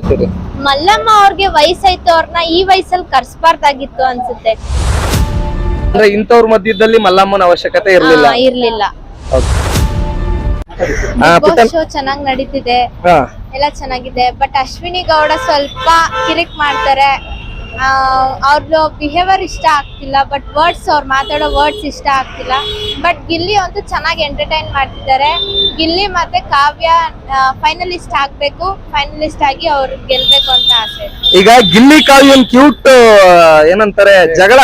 ಹೇಳ್ತೀರಿ ಮಲ್ಲಮ್ಮ ಅವ್ರಿಗೆ ವಯಸ್ಸಾಯ್ತು ಅವ್ರನ್ನ ಈ ವಯಸ್ಸಲ್ಲಿ ಕರ್ಸ್ಬಾರ್ದಾಗಿತ್ತು ಅನ್ಸುತ್ತೆ. ಅಂದ್ರೆ ಇಂಥವ್ರ ಮಧ್ಯದಲ್ಲಿ ಮಲ್ಲಮ್ಮನ ಅವಶ್ಯಕತೆ ಇರ್ಲಿಲ್ಲ. ಇರ್ಲಿಲ್ಲ. ಆ, ಪುಟ್ಟನ್- ಶೋ ಚೆನ್ನಾಗ್ ನಡೀತಿದೆ. ಹಾ. ಎಲ್ಲ ಚೆನ್ನಾಗಿದೆ. ಬಟ್ ಅಶ್ವಿನಿ ಗೌಡ ಸ್ವಲ್ಪ ಕಿರಿಕ್ ಮಾಡ್ತಾರೆ. ಅವ್ರದ್ದು ಬಿಹೇವಿಯರ್ ಇಷ್ಟ ಆಗ್ತಿಲ್ಲ ಬಟ್ ವರ್ಡ್ಸ್ ಅವ್ರು ಮಾತಾಡೋ ವರ್ಡ್ಸ್ ಇಷ್ಟ ಆಗ್ತಿಲ್ಲ. ಬಟ್ ಗಿಲ್ಲಿ ಅಂತೂ ಚೆನ್ನಾಗಿ ಎಂಟರ್ಟೈನ್ ಮಾಡ್ತಿದ್ದಾರೆ. ಗಿಲ್ಲಿ ಮತ್ತೆ ಕಾವ್ಯ ಫೈನಲಿಸ್ಟ್ ಆಗ್ಬೇಕು ಫೈನಲಿಸ್ಟ್ ಆಗಿ ಅವ್ರು ಗೆಲ್ಬೇಕು ಅಂತ ಆಸೆ. ಈಗ ಗಿಲ್ಲಿ ಕಾವ್ಯನ್ ಕ್ಯೂಟ್ ಏನಂತಾರೆ ಜಗಳ.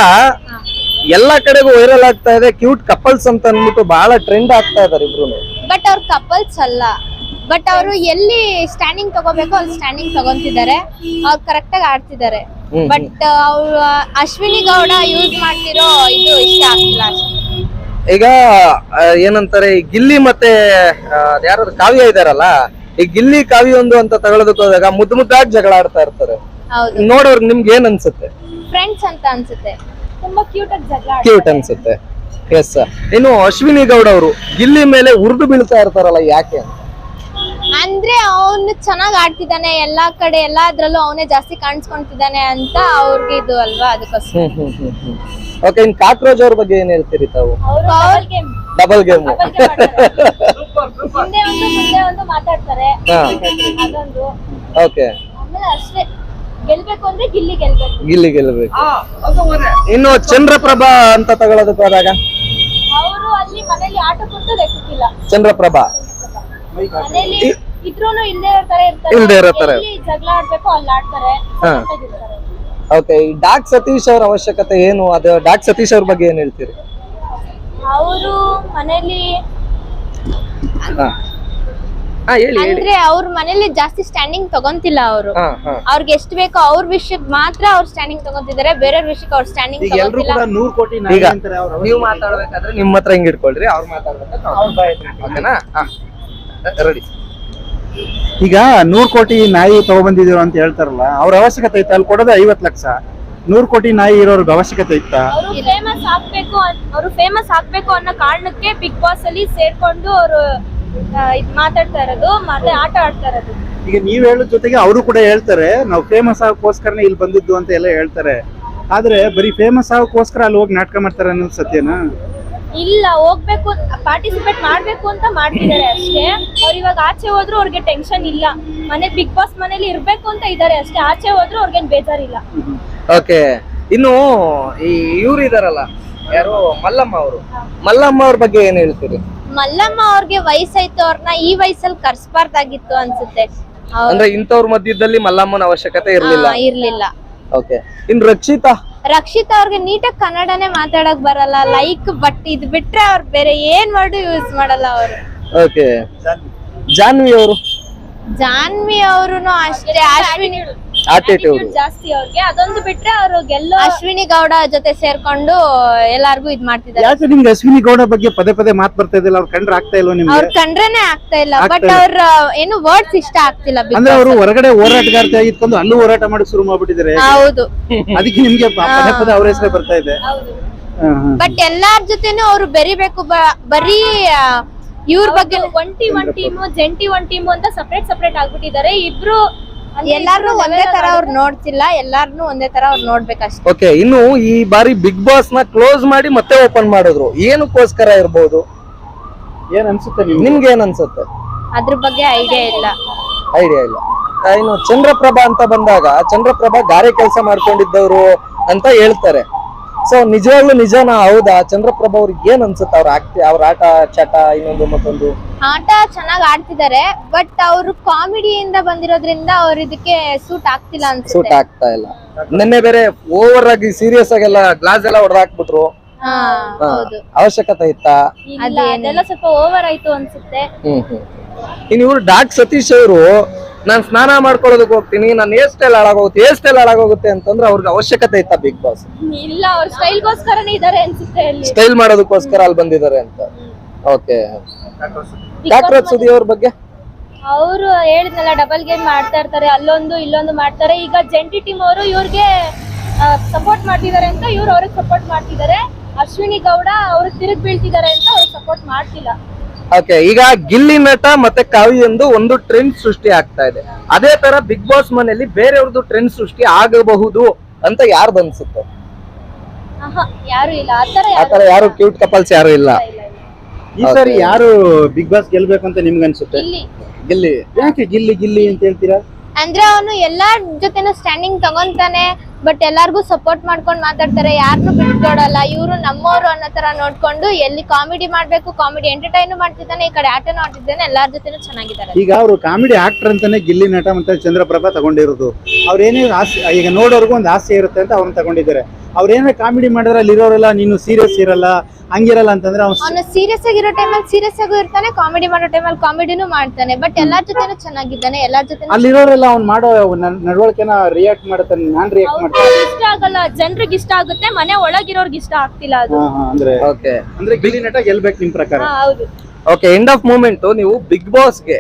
ಎಲ್ಲಾ ಕಡೆಗೂ ವೈರಲ್ ಆಗ್ತಾ ಇದೆ ಕ್ಯೂಟ್ ಕಪಲ್ಸ್ ಅಂತ ಅಂದ್ಬಿಟ್ಟು ಬಹಳ ಟ್ರೆಂಡ್ ಆಗ್ತಾ ಇದಾರೆ ಇಬ್ರು. ಬಟ್ ಅವ್ರ ಕಪಲ್ಸ್ ಅಲ್ಲ. ಬಟ್ ಅವರು ಎಲ್ಲಿ ಸ್ಟ್ಯಾಂಡಿಂಗ್ ತಗೋಬೇಕು ಅಲ್ಲಿ ಸ್ಟ್ಯಾಂಡಿಂಗ್ ತಗೊಂತಿದ್ದಾರೆ. ಅವ್ರು ಕರೆಕ್ಟ್ ಆಗಿ ಆಡ್ತಿದ್ದಾರೆ. ಬಟ್ ಅವ್ರು ಅಶ್ವಿನಿ ಗೌಡ ಯೂಸ್ ಮಾಡ್ತಿರೋ ಇದು ಇಷ್ಟ ಆಗ್ತಿಲ್ಲ ಅಷ್ಟೇ. ಈಗ ಆ, ಏನಂತಾರೆ ಈ ಗಿಲ್ಲಿ ಮತ್ತೆ ಯಾರು ಕಾವ್ಯ ಇದಾರಲ್ಲ ಈ ಗಿಲ್ಲಿ ಕಾವ್ಯ ಒಂದು ಅಂತ ತಗೊಳೋದಕ್ಕೆ ಹೋದಾಗ ಮುದ್ದು ಮುದ್ದಾಗಿ ಜಗಳ ಆಡ್ತಾ ಇರ್ತಾರೆ. ಹೌದು. ನೋಡೋರ್ಗ್ ನಿಮ್ಗೆ ಏನ್ ಅನ್ಸುತ್ತೆ? ಫ್ರೆಂಡ್ಸ್ ಅಂತ ಅನ್ಸುತ್ತೆ. ತುಂಬಾ ಕ್ಯೂಟ್ ಆಗಿ ಜಗಳ ಕ್ಯೂಟ್ ಅನ್ಸುತ್ತೆ. ಎಸ್ ಇನ್ನು ಅಶ್ವಿನಿ ಗೌಡ ಅವರು ಗಿಲ್ಲಿ ಮೇಲೆ ಉರ್ದು ಬೀಳ್ತಾ ಇರ್ತಾರಲ್ಲ ಯಾಕೆ ಅಂತ? ಅಂದ್ರೆ ಅವನು ಚೆನ್ನಾಗ್ ಆಡ್ತಿದ್ದಾನೆ ಎಲ್ಲಾ ಕಡೆ ಎಲ್ಲಾದ್ರಲ್ಲೂ ಅವನೇ ಜಾಸ್ತಿ ಕಾಣಿಸ್ಕೊಂತಿದ್ದಾನೆ ಅಂತ ಅವ್ರಿಗೆ ಇದು ಅಲ್ವಾ ಅದಕ್ಕೋಸ್ಕರ. ಹ್ಮ್ ಹ್ಮ್ ಹ್ಮ್ ಹ್ಮ್. ಓಕೆ ಇನ್ ಕಾಕ್ರೋಚ್ ಅವ್ರ ಬಗ್ಗೆ ಏನ್ ಹೇಳ್ತೀರಿ ತಾವು? ಗೇಮ್ ಡಬಲ್ ಗೇಮ್ ಹಿಂದೆ ಒಂದು ಮುಂದೆ ಒಂದು ಮಾತಾಡ್ತಾರೆ. ಹಾ. ಅದೊಂದು. ಓಕೆ ಆಮೇಲೆ ಅಷ್ಟೇ. ಗೆಲ್ಬೇಕು ಅಂದ್ರೆ ಗಿಲ್ಲಿ ಗೆಲ್ಬೇಕು. ಗಿಲ್ಲಿ ಗೆಲ್ಲಬೇಕು ಇನ್ನು ಚಂದ್ರಪ್ರಭಾ ಅಂತ ತಗೊಳ್ಳೋದಕ್ಕೆ ಹೋದಾಗ? ಅವರು ಅಲ್ಲಿ ಮನೇಲಿ ಆಟ ಕೊಟ್ಟು ಚಂದ್ರಪ್ರಭಾ. ಮನೇಲಿ ಇದ್ರೂನು ಇಲ್ಲದೇ ತರ ಇರ್ತಾರೆ. ಇಲ್ದೇ ಇರೋ ತರ. ಎಲ್ಲಿ ಜಗಳ ಆಡ್ಬೇಕು ಅಲ್ಲಿ ಆಡ್ತಾರೆ. ಹಾ. ಓಕೆ ಈ ಡಾಕ್ ಸತೀಶ್ ಅವ್ರ ಅವಶ್ಯಕತೆ ಏನು? ಅದು ಡಾಕ್ ಸತೀಶ್ ಅವ್ರ ಬಗ್ಗೆ ಏನ್ ಹೇಳ್ತೀರಿ? ಅವರು ಮನೇಲಿ ಹಾ. ಹಾ ಹೇಳಿ ಹೇಳಿ. ಅಂದ್ರೆ ಅವ್ರ ಮನೇಲಿ ಜಾಸ್ತಿ ಸ್ಟ್ಯಾಂಡಿಂಗ್ ತಗೊಂತಿಲ್ಲ ಅವರು. ಹಾ ಹಾ. ಅವ್ರಿಗೆ ಎಷ್ಟು ಬೇಕೋ ಅವ್ರ ವಿಷಯಕ್ಕೆ ಮಾತ್ರ ಅವ್ರ ಸ್ಟ್ಯಾಂಡಿಂಗ್ ತಗೊಂತಿದ್ದಾರೆ ಬೇರೆಯವ್ರ ವಿಷಯಕ್ಕೆ ಅವ್ರು ಸ್ಟ್ಯಾಂಡಿಂಗ್ ಈಗ ಎಲ್ರು ತಗೊಂತಿಲ್ಲ. ಕೂಡ ನೂರ್ ಕೋಟಿ ಈಗ ಅಂತಾರೆ ಅವ್ರ. ನೀವು ಮಾತಾಡ್ಬೇಕಾದ್ರೆ ನಿಮ್ಮ ಹತ್ರ ಹಿಂಗ್ ಇಟ್ಕೊಳ್ರಿ ಅವ್ರು ಮಾತಾಡ್ಬೇಕಾದ್ರೆ ಓಕೆನಾ ರೆಡಿ. ಈಗ ನೂರ್ ಕೋಟಿ ನಾಯಿ ತಗೊಬಂದಿದೀವಿ ಅಂತ ಹೇಳ್ತಾರಲ್ಲ ಅವ್ರ ಅವಶ್ಯಕತೆ ಐತೆ ಅಲ್ಲಿ ಕೊಡೋದೇ ಐವತ್ ಲಕ್ಷ. ನೂರ್ ಕೋಟಿ ನಾಯಿ ಇರೋರ್ಗೆ ಅವಶ್ಯಕತೆ ಇತ್ತ? ಅವರು ಫೇಮಸ್ ಆಗ್ಬೇಕು ಅವರು ಫೇಮಸ್ ಆಗ್ಬೇಕು ಅನ್ನೋ ಕಾರಣಕ್ಕೆ ಬಿಗ್ ಬಾಸ್ ಅಲ್ಲಿ ಸೇರ್ಕೊಂಡು ಅವರು ಇದ್ ಮಾತಾಡ್ತಾ ಇರೋದು ಮತ್ತೆ ಆಟ ಆಡ್ತಾ ಇರೋದು. ಈಗ ನೀವ್ ಹೇಳೋ ಜೊತೆಗೆ ಅವರು ಕೂಡ ಹೇಳ್ತಾರೆ ನಾವು ಫೇಮಸ್ ಆಗೋಸ್ಕರನೇ ಇಲ್ಲಿ ಬಂದಿದ್ದು ಅಂತ ಎಲ್ಲ ಹೇಳ್ತಾರೆ. ಆದ್ರೆ ಬರೀ ಫೇಮಸ್ ಆಗೋಸ್ಕರ ಅಲ್ಲಿ ಹೋಗಿ ನಾಟಕ ಮಾಡ್ತಾರೆ ಅನ್ನೋದು ಸತ್ಯನಾ? ಇಲ್ಲ ಹೋಗ್ಬೇಕು ಪಾರ್ಟಿಸಿಪೇಟ್ ಮಾಡ್ಬೇಕು ಅಂತ ಮಾಡ್ತಿದ್ದಾರೆ ಅಷ್ಟೇ. ಅವ್ರು ಇವಾಗ ಆಚೆ ಹೋದ್ರು ಅವ್ರಿಗೆ ಟೆನ್ಷನ್ ಇಲ್ಲ. ಮನೆ ಬಿಗ್ ಬಾಸ್ ಮನೇಲಿ ಇರ್ಬೇಕು ಅಂತ ಇದ್ದಾರೆ ಅಷ್ಟೇ. ಆಚೆ ಹೋದ್ರು ಅವ್ರಿಗೇನ್ ಬೇಜಾರಿಲ್ಲ. ಓಕೆ ಇನ್ನು ಈ ಇವ್ರು ಇದಾರಲ್ಲ ಯಾರು? ಮಲ್ಲಮ್ಮ ಅವರು. ಮಲ್ಲಮ್ಮ ಅವ್ರ ಬಗ್ಗೆ ಏನ್ ಹೇಳ್ತೀರಿ? ಮಲ್ಲಮ್ಮ ಅವ್ರಿಗೆ ವಯಸ್ಸಾಯ್ತು ಅವ್ರನ್ನ ಈ ವಯಸ್ಸಲ್ಲಿ ಕರ್ಸ್ಬಾರ್ದಾಗಿತ್ತು ಅನ್ಸುತ್ತೆ. ಅವ್ರ್- ಅಂದ್ರೆ ಇಂಥವ್ರ ಮಧ್ಯದಲ್ಲಿ ಮಲ್ಲಮ್ಮನ ಅವಶ್ಯಕತೆ ಇರ್ಲಿಲ್ಲ. ಇರ್ಲಿಲ್ಲ. ಓಕೆ ಇನ್ ರಕ್ಷಿತಾ? ರಕ್ಷಿತಾ ಅವ್ರಿಗೆ ನೀಟಾಗಿ ಕನ್ನಡನೇ ಮಾತಾಡಕ್ ಬರಲ್ಲ ಲೈಕ್ ಬಟ್ ಇದ್ ಬಿಟ್ರೆ ಅವ್ರು ಬೇರೆ ಏನ್ ವರ್ಡ್ ಯೂಸ್ ಮಾಡಲ್ಲ ಅವರು. ಓಕೆ ಜಾನ್ವಿ. ಅವರು? ಜಾನ್ವಿ ಅವರು ಅಷ್ಟೇ ಅಶ್ವಿನಿ ಆಟಿಟ್ಯೂಡ್ ಜಾಸ್ತಿ ಅವ್ರಿಗೆ. ಅದೊಂದು ಬಿಟ್ರೆ ಅವರು ಗೆಲ್ಲೋ ಅಶ್ವಿನಿ ಗೌಡ ಜೊತೆ ಸೇರ್ಕೊಂಡು ಎಲ್ಲಾರ್ಗು ಇದ್ ಮಾಡ್ತಿದ್ದಾರೆ. ಯಾಕೆ ನಿಮ್ಗೆ ಅಶ್ವಿನಿ ಗೌಡ ಬಗ್ಗೆ ಪದೇ ಪದೇ ಮಾತ್ ಬರ್ತಾ ಇದಿಲ್ಲ ಅವ್ರ ಕಂಡ್ರೆ ಆಗ್ತಾ ಇಲ್ವಾ ಅವ್ರ ನಿಮ್ಗೆ ಕಂಡ್ರೇನೆ ಆಗ್ತಾ ಇಲ್ಲ. ಆಗ್ತಾ ಬಟ್ ಇಲ್ಲ. ಅವ್ರ ಏನು ವರ್ಡ್ಸ್ ಇಷ್ಟ ಆಗ್ತಿಲ್ಲ Big ಅಂದ್ರೆ Boss ಅವರು ಹೊರಗಡೆ ಹೋರಾಟಗಾರ್ತಿ ಆಗಿತ್ಕೊಂಡು ಅಲ್ಲೂ ಹೋರಾಟ ಮಾಡಕ್ ಶುರು ಮಾಡ್ಬಿಟ್ಟಿದ್ದಾರೆ ಹೌದು. ಅದಕ್ಕೆ ನಿಮ್ಗೆ ಪ- ಪದೇ ಪದೇ ಅವ್ರ ಹೆಸರೇ ಬರ್ತಾ ಇದೆ. ಹೌದು. ಹಾ, ಹಾ. ಬಟ್ ಎಲ್ಲಾರ್ ಜೊತೆನೂ ಅವ್ರು ಬೆರಿಬೇಕು ಬ- ಬರೀ ಇವ್ರ ಬಗ್ಗೆ ಒಂಟಿ ಒನ್ ಟೀಮು ಜಂಟಿ ಒನ್ ಟೀಮು ಅಂತ ಸಪ್ರೇಟ್ ಸಪ್ರೇಟ್ ಆಗ್ಬಿಟ್ಟಿದ್ದಾರೆ. ಇಬ್ರು ಅಂದ್ರೆ ಎಲ್ಲಾರ್ನು ಒಂದೇ ತರ ಅವ್ರು ನೋಡ್ತಿಲ್ಲ ಎಲ್ಲಾರ್ನು ಒಂದೇ ತರ ಅವ್ರು ನೋಡ್ಬೇಕಷ್ಟೇ. ಓಕೆ ಇನ್ನು ಈ ಬಾರಿ ಬಿಗ್ ಬಾಸ್ನ ಕ್ಲೋಸ್ ಮಾಡಿ ಮತ್ತೆ ಓಪನ್ ಮಾಡಿದ್ರು. ಏನಕ್ಕೋಸ್ಕರ ಇರ್ಬೋದು? ಏನ್ ಅನ್ಸುತ್ತೆ ನಿಮ್ಗೆ? ನಿಮ್ಗೆ ಏನ್ ಅನ್ಸುತ್ತೆ? ಅದ್ರ ಬಗ್ಗೆ ಐಡಿಯಾ ಇಲ್ಲ. ಐಡಿಯಾ ಇಲ್ಲ. ಆ, ಇನ್ನು ಚಂದ್ರಪ್ರಭಾ ಅಂತ ಬಂದಾಗ ಚಂದ್ರಪ್ರಭಾ ಗಾರೆ ಕೆಲಸ ಮಾಡ್ಕೊಂಡಿದ್ದವ್ರು ಅಂತ ಹೇಳ್ತಾರೆ. ಸೊ ನಿಜವಾಗ್ಲೂ ನಿಜನಾ? ಹೌದಾ? ಚಂದ್ರಪ್ರಭಾ ಅವ್ರಿಗೆ ಏನ್ ಅನ್ಸುತ್ತೆ ಅವ್ರ ಆಕ್ತಿ ಅವ್ರ ಆಟ ಚಟ ಇನ್ನೊಂದು ಮತ್ತೊಂದು? ಆಟ ಚೆನ್ನಾಗಿ ಆಡ್ತಿದ್ದಾರೆ ಬಟ್ ಅವರು ಕಾಮಿಡಿಯಿಂದ ಬಂದಿರೋದ್ರಿಂದ ಅವ್ರ ಇದಕ್ಕೆ ಸೂಟ್ ಆಗ್ತಿಲ್ಲ ಸೂಟ್ ಅನ್ಸುತ್ತೆ ಆಗ್ತಾ ಇಲ್ಲ. ನಿನ್ನೆ ಬೇರೆ ಓವರ್ ಆಗಿ ಸೀರಿಯಸ್ ಆಗೆಲ್ಲ ಗ್ಲಾಸ್ ಎಲ್ಲ ಹೊಡೆದಾಕ್ಬಿಟ್ರು. ಹಾ ಹೌದು. ಅವಶ್ಯಕತೆ ಇತ್ತಾ? ಇಲ್ಲ. ಅದೆಲ್ಲ ಸ್ವಲ್ಪ ಓವರ್ ಆಯ್ತು ಅನ್ಸುತ್ತೆ. ಇನ್ ಹ್ಮ್. ಇವ್ರು ಡಾಕ್ ಸತೀಶ್ ಅವರು ನಾನ್ ಸ್ನಾನ ಮಾಡ್ಕೊಳ್ಳೋದಕ್ಕೆ ಹೋಗ್ತೀನಿ ನನ್ನ ಹೇರ್ ಸ್ಟೈಲ್ ಹಾಳಾಗೋಗುತ್ತೆ ಹೇರ್ ಸ್ಟೈಲ್ ಹಾಳಾಗೋಗುತ್ತೆ ಅಂತಂದ್ರೆ ಅವ್ರಿಗೆ ಅವಶ್ಯಕತೆ ಇತ್ತ ಬಿಗ್ ಬಾಸ್ ಇಲ್ಲ ಅವ್ರ ಸ್ಟೈಲ್ಗೋಸ್ಕರನೇ ಇದಾರೆ ಅನ್ಸುತ್ತೆ ಅಲ್ಲಿ. ಸ್ಟೈಲ್ ಮಾಡೋದಕ್ಕೋಸ್ಕರ ಅಲ್ಲಿ ಬಂದಿದ್ದಾರೆ ಅಂತ. ಓಕೆ ಕಾಕ್ರೋಚ್ ಸುದಿ ಅವ್ರ ಬಗ್ಗೆ? ಅವರು ಹೇಳಿದ್ನಲ್ಲ ಡಬಲ್ ಗೇಮ್ ಮಾಡ್ತಾ ಇರ್ತಾರೆ ಅಲ್ಲೊಂದು ಇಲ್ಲೊಂದು ಮಾಡ್ತಾರೆ. ಈಗ ಜಂಟಿ ಟೀಮ್ ಅವರು ಇವ್ರಿಗೆ ಸಪೋರ್ಟ್ ಮಾಡ್ತಿದ್ದಾರೆ ಅಂತ ಇವ್ರು ಅವ್ರಿಗೆ ಸಪೋರ್ಟ್ ಮಾಡ್ತಿದ್ದಾರೆ. ಅಶ್ವಿನಿ ಗೌಡ ಅವ್ರಿಗೆ ತಿರುಗ್ ಬೀಳ್ತಿದ್ದಾರೆ ಅಂತ ಅವ್ರಿಗೆ ಸಪೋರ್ಟ್ ಮಾಡ್ತಿಲ್ಲ. ಓಕೆ ಈಗ ಗಿಲ್ಲಿ ನಟ ಮತ್ತೆ ಕವಿ ಎಂದು ಒಂದು ಟ್ರೆಂಡ್ ಸೃಷ್ಟಿ ಆಗ್ತಾ ಇದೆ. ಅದೇ ತರ ಬಿಗ್ ಬಾಸ್ ಮನೆಯಲ್ಲಿ ಬೇರೆಯವ್ರದ್ದು ಟ್ರೆಂಡ್ ಸೃಷ್ಟಿ ಆಗಬಹುದು ಅಂತ ಯಾರ್ದು ಅನ್ಸುತ್ತೆ? ಯಾರು ಇಲ್ಲ. ಆತರ ಆತರ ಯಾರು ಕ್ಯೂಟ್ ಕಪಲ್ಸ್ ಯಾರು ಇಲ್ಲ. ಈ ಸರಿ ಯಾರು ಬಿಗ್ ಬಾಸ್ ಗೆಲ್ಬೇಕು ಅಂತ ನಿಮ್ಗೆ ಅನ್ಸುತ್ತೆ? ಇಲ್ಲಿ ಗಿಲ್ಲಿ. ಯಾಕೆ ಗಿಲ್ಲಿ ಗಿಲ್ಲಿ ಅಂತ ಹೇಳ್ತೀರಾ? ಅಂದ್ರೆ ಅವನು ಎಲ್ಲಾರ್ ಜೊತೆನೂ ಸ್ಟ್ಯಾಂಡಿಂಗ್ ತಗೊಂತಾನೆ. ಬಟ್ ಎಲ್ಲಾರ್ಗು ಸಪೋರ್ಟ್ ಮಾಡ್ಕೊಂಡು ಮಾತಾಡ್ತಾರೆ ಯಾರನ್ನು ಬಿಟ್ಕೊಡಲ್ಲ ಇವರು ನಮ್ಮವ್ರು ಅನ್ನೋ ತರ ನೋಡ್ಕೊಂಡು ಎಲ್ಲಿ ಕಾಮಿಡಿ ಮಾಡ್ಬೇಕು ಕಾಮಿಡಿ ಎಂಟರ್ಟೈನ್ ಮಾಡ್ತಿದ್ದಾನೆ, ಈ ಕಡೆ ಆಟನೂ ಆಡ್ತಿದ್ದಾನೆ ಎಲ್ಲಾರ ಜೊತೆನೂ ಚೆನ್ನಾಗಿದ್ದಾರೆ. ಈಗ ಅವರು ಕಾಮಿಡಿ ಆಕ್ಟರ್ ಅಂತಾನೆ ಗಿಲ್ಲಿ ನಟ ಮತ್ತೆ ಚಂದ್ರಪ್ರಭಾ ತಗೊಂಡಿರೋದು. ಏನೇನು ಆಸೆ ಈಗ ನೋಡೋರ್ಗು ಒಂದು ಆಸೆ ಇರುತ್ತೆ ಅಂತ ಅವ್ರನ್ನ ತಗೊಂಡಿದ್ದಾರೆ. ಅವ್ರೇನೇ ಕಾಮಿಡಿ ಮಾಡಿದ್ರೆ ಅಲ್ಲಿ ಇರೋರೆಲ್ಲ ನೀನು ಸೀರಿಯಸ್ ಇರಲ್ಲ ಹಂಗಿರಲ್ಲ ಅಂತಂದ್ರೆ ಅವ್ನು ಅವನು ಸೀರಿಯಸ್ ಆಗಿರೋ ಟೈಮಲ್ಲಿ ಸೀರಿಯಸ್ ಆಗೂ ಇರ್ತಾನೆ ಕಾಮಿಡಿ ಮಾಡೋ ಟೈಮಲ್ಲಿ ಕಾಮಿಡಿನೂ ಮಾಡ್ತಾನೆ ಬಟ್ ಎಲ್ಲಾರ್ ಜೊತೆನೂ ಚೆನ್ನಾಗಿದ್ದಾನೆ ಎಲ್ಲಾರ್ ಜೊತೆ ಅಲ್ಲಿರೋರೆಲ್ಲ ಅವ್ನು ಮಾಡೋ ನಡವಳಿಕೆನ ರಿಯಾಕ್ಟ್ ಮಾಡ್ತಾನೆ ನಾನ್ ರಿಯಾಕ್ಟ್ ಮಾಡ್ತಾನೆ ಇಷ್ಟ ಆಗಲ್ಲ ಜನರಿಗೆ ಇಷ್ಟ ಆಗುತ್ತೆ ಮನೆ ಒಳಗಿರೋರ್ಗೆ ಇಷ್ಟ ಆಗ್ತಿಲ್ಲ ಅದು. ಹಾ, ಹಾ, ಅಂದ್ರೆ ಓಕೆ. ಅಂದ್ರೆ ಗಿಲ್ಲಿ ನಟ ಗೆಲ್ಬೇಕು ನಿಮ್ ಪ್ರಕಾರ? ಹಾ, ಹೌದು. ಓಕೆ ಎಂಡ್ ಆಫ್ ಮೂಮೆಂಟ್ ನೀವು ಬಿಗ್ ಬಾಸ್ಗೆ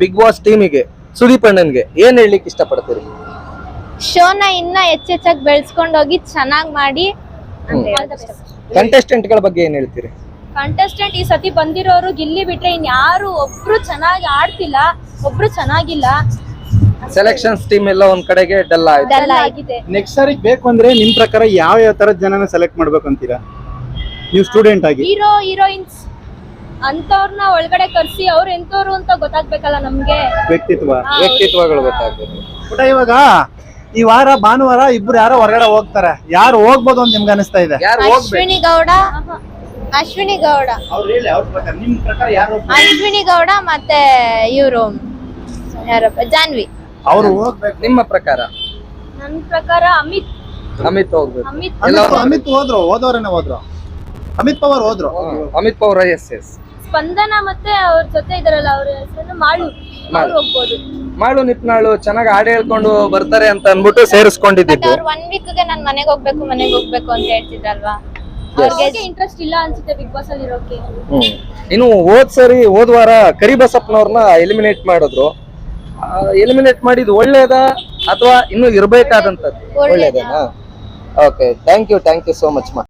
ಬಿಗ್ ಬಾಸ್ ಟೀಮಿಗೆ ಸುದೀಪ್ ಅಣ್ಣನ್ಗೆ ಏನ್ ಹೇಳಲಿಕ್ಕೆ ಇಷ್ಟಪಡ್ತೀರಿ? ಶೋನ ಇನ್ನ ಹೆಚ್ಚೆಚ್ಚಾಗಿ ಬೆಳೆಸ್ಕೊಂಡು ಹೋಗಿ ಚೆನ್ನಾಗಿ ಮಾಡಿ ಕಂಟೆಸ್ಟೆಂಟ್ಗಳ ಬಗ್ಗೆ ಏನ್ ಹೇಳ್ತೀರಿ? ಕಂಟೆಸ್ಟೆಂಟ್ ಈ ಸತಿ ಬಂದಿರೋರು ಗಿಲ್ಲಿ ಬಿಟ್ರೆ ಇನ್ ಯಾರು ಒಬ್ರು ಚೆನ್ನಾಗಿ ಆಡ್ತಿಲ್ಲ ಒಬ್ರು ಚೆನ್ನಾಗಿಲ್ಲ. ಸೆಲೆಕ್ಷನ್ಸ್ ಟೀಮ್ ಎಲ್ಲ ಒಂದ್ ಕಡೆಗೆ ಡಲ್ ಆಯ್ತು. ಆಗಿದೆ. ಆಗಿದೆ. ನೆಕ್ಸ್ಟ್ ಸಾರಿ ಬೇಕು ಅಂದ್ರೆ ನಿಮ್ ಪ್ರಕಾರ ಯಾವ ಯಾವ ತರ ಜನನ ಸೆಲೆಕ್ಟ್ ಮಾಡ್ಬೇಕು ಅಂತೀರಾ? ನೀವು ಸ್ಟೂಡೆಂಟ್ ಆಗಿ. ಹೀರೋ ಹೀರೋಯಿನ್ಸ್ ಅಂತವ್ರನ್ನ ಒಳಗಡೆ ಕರ್ಸಿ ಅವ್ರು ಎಂತವ್ರು ಅಂತ ಗೊತ್ತಾಗ್ಬೇಕಲ್ಲ ನಮ್ಗೆ. ವ್ಯಕ್ತಿತ್ವ. ವ್ಯಕ್ತಿತ್ವಗಳು ಗೊತ್ತಾಗ್ತದೆ ಪುಟ ಇವಾಗ ಈ ವಾರ ಭಾನುವಾರ ಇಬ್ರು ಯಾರೋ ಹೊರಗಡೆ ಹೋಗ್ತಾರೆ. ಯಾರು ಹೋಗ್ಬೋದು ಅಂತ ನಿಮ್ಗೆ ಅನಿಸ್ತಾ ಇದೆ? ಯಾರು ಹೋಗ್ಬೇಕು? ಅಶ್ವಿನಿ ಗೌಡ ಅಶ್ವಿನಿ ಗೌಡ. ಅವ್ರು ಹೇಳಿ ಅವ್ರ ಪ್ರಕಾರ ನಿಮ್ ಪ್ರಕಾರ ಯಾರು ಅಶ್ವಿನಿ ಗೌಡ ಮತ್ತೆ ಇವರು ಯಾರಪ್ಪ ಜಾನ್ವಿ. ಅವ್ರು ಹೋಗ್ಬೇಕು. ನಿಮ್ಮ ಪ್ರಕಾರ? ನನ್ನ ಪ್ರಕಾರ ಅಮಿತ್. ಅಮಿತ್ ಹೋಗ್ಬೇಕು. ಅಮಿತ್. ಅಮಿತ್ ಅಮಿತ್ ಹೋದ್ರು ಹೋದವ್ರೇನೆ ಹೋದ್ರು. ಅಮಿತ್ ಪವರ್ ಹೋದ್ರು. Amit power S S Spandana ಮತ್ತೆ ಅವ್ರ ಜೊತೆ ಇದಾರಲ್ಲ ಅವ್ರ ಹೆಸರು ಮಾಳು. ಅವ್ರು ಹೋಗ್ಬೋದು. ಮಾಡು ನಿಪ್ನಾಳು ಚೆನ್ನಾಗಿ ಹಾಡು ಹೇಳ್ಕೊಂಡು ಬರ್ತಾರೆ ಅಂತ ಅನ್ಬಿಟ್ಟು ಸೇರಿಸ್ಕೊಂಡಿದ್ದು. ಅವ್ರು ಒನ್ ವೀಕ್ಗೆ ನಾನ್ ಮನೆಗೆ ಹೋಗ್ಬೇಕು ಮನೆಗೆ ಹೋಗ್ಬೇಕು ಅಂತ ಹೇಳ್ತಿದ್ರಲ್ವಾ? ಅವ್ರಿಗೆ ಇಂಟ್ರೆಸ್ಟ್ ಇಲ್ಲ ಅನ್ಸುತ್ತೆ ಬಿಗ್ ಬಾಸ್ ಅಲ್ಲಿ ಇರೋಕೆ. ಇನ್ನು ಹೋದ್ ಸರಿ ಹೋದ್ ವಾರ ಕರಿಬಸಪ್ಪನವ್ರನ್ನ ಎಲಿಮಿನೇಟ್ ಮಾಡಿದ್ರು. ಎಲಿಮಿನೇಟ್ ಮಾಡಿದ್ ಒಳ್ಳೇದಾ ಅಥವಾ ಇನ್ನು ಇರ್ಬೇಕಾದಂತದ್ದು? ಒಳ್ಳೇದಾ? ಒಳ್ಳೇದೇನಾ okay thank you thank you so much ಮಾ